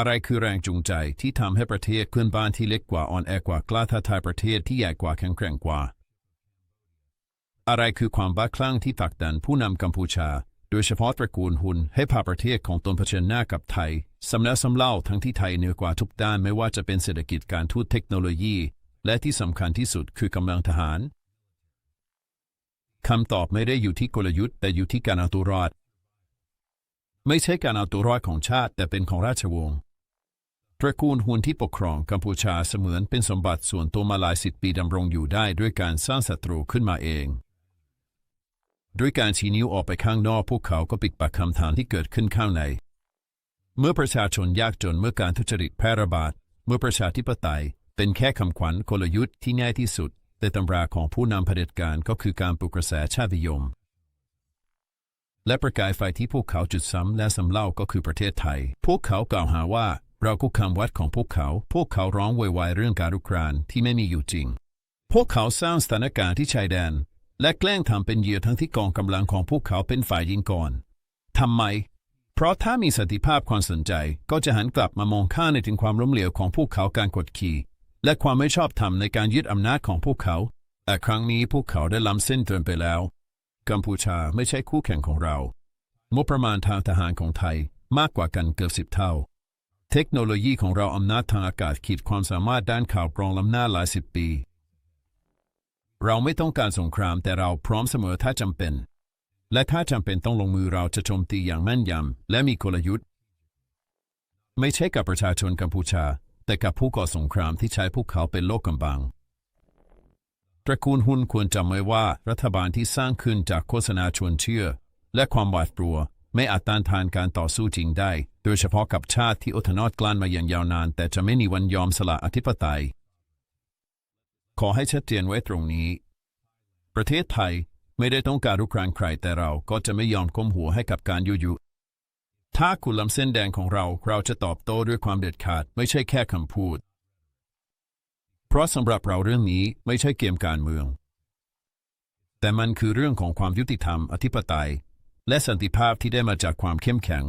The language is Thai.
อะไรคือแรงจูงใจที่ทำให้ประเทศเพื่อนบ้านที่เล็กกว่าอ่อนแอกว่ากล้าท้าทายประเทศที่ใหญ่กว่าแข็งแกร่งกว่า อะไรคือความบ้าคลั่งที่ผลักดันผู้นำกัมพูชา โดยเฉพาะตระกูลหุนให้พาประเทศของตนเผชิญหน้ากับไทยสำนักสำเล่าทั้งที่ไทยเหนือกว่าทุกด้านไม่ว่าจะเป็นเศรษฐกิจการทูตเทคโนโลยี และที่สำคัญที่สุดคือกำลังทหารคำตอบไม่ได้อยู่ที่กลยุทธ์แต่อยู่ที่การเอาตัวรอด ไม่ใช่การเอาตัวรอดของชาติ แต่เป็นของราชวงศ์ ตระกูลฮุนที่ปกครองกัมพูชาเสมือนเป็นสมบัติส่วนตัวมาหลายสิบปีดำรงอยู่ได้ด้วยการสร้างศัตรูขึ้นมาเอง ด้วยการชี้นิ้วออกไปข้างนอกพวกเขาก็ปิดปากคำถามที่เกิดขึ้นข้างใน เมื่อประชาชนยากจนเมื่อการทุจริตแพร่ระบาด เมื่อประชาธิปไตย เป็นแค่คำขวัญกลยุทธ์ที่ง่ายที่สุด แต่ตำราของผู้นำเผด็จการก็คือการปลุกกระแสชาตินิยม และประกายไฟที่พวกเขาจุดซ้ำและสำเล่าก็คือประเทศไทย พวกเขากล่าวหาว่า เราคุกคามวัดของพวกเขา พวกเขาร้องโวยวายเรื่องการลุกรานที่ไม่มีอยู่จริง พวกเขาสร้างสถานการณ์ที่ชายแดน และแกล้งทำเป็นเหยื่อทั้งที่กองกำลังของพวกเขาเป็นฝ่ายยิงก่อนทำไม เพราะถ้ามีสติภาพความสนใจก็จะหันกลับมามองข้าในถึงความล้มเหลวของพวกเขาการกดขี่ และความไม่ชอบธรรมในการยึดอำนาจของพวกเขา แต่ครั้งนี้พวกเขาได้ล้ำเส้นเกินไปแล้ว กัมพูชาไม่ใช่คู่แข่งของเรางบประมาณทางทหารของไทยมากกว่ากันเกือบสิบเท่า เทคโนโลยีของเราอำนาจทางอากาศขีดความสามารถด้านข่าวกรองล้ำหน้าหลายสิบปี เราไม่ต้องการสงครามแต่เราพร้อมเสมอถ้าจำเป็น และถ้าจำเป็นต้องลงมือเราจะโจมตีอย่างแม่นยำและมีกลยุทธ์ ไม่ใช่กับประชาชนกัมพูชา แต่กับผู้ก่อสงครามที่ใช้พวกเขาเป็นโลกกำบังตระกูลหุ้นควรจำไว้ว่ารัฐบาลที่สร้างขึ้นจากโฆษณาชวนเชื่อ และความหวาดกลัว ไม่อาจต้านทานการต่อสู้จริงได้ โดยเฉพาะกับชาติที่อดทนอดกลั้นมาอย่างยาวนาน แต่จะไม่มีวันยอมสละอธิปไตย ขอให้ชัดเจนไว้ตรงนี้ ประเทศไทยไม่ได้ต้องการรุกรานใครแต่เราก็จะไม่ยอมก้มหัวให้กับการยุยยุถ้าคุณล้ำเส้นแดงของเราเราจะตอบโต้ด้วยความเด็ดขาดไม่ใช่แค่คำพูด เพราะสำหรับเราเรื่องนี้ไม่ใช่เกมการเมือง แต่มันคือเรื่องของความยุติธรรมอธิปไตย และสันติภาพที่ได้มาจากความเข้มแข็ง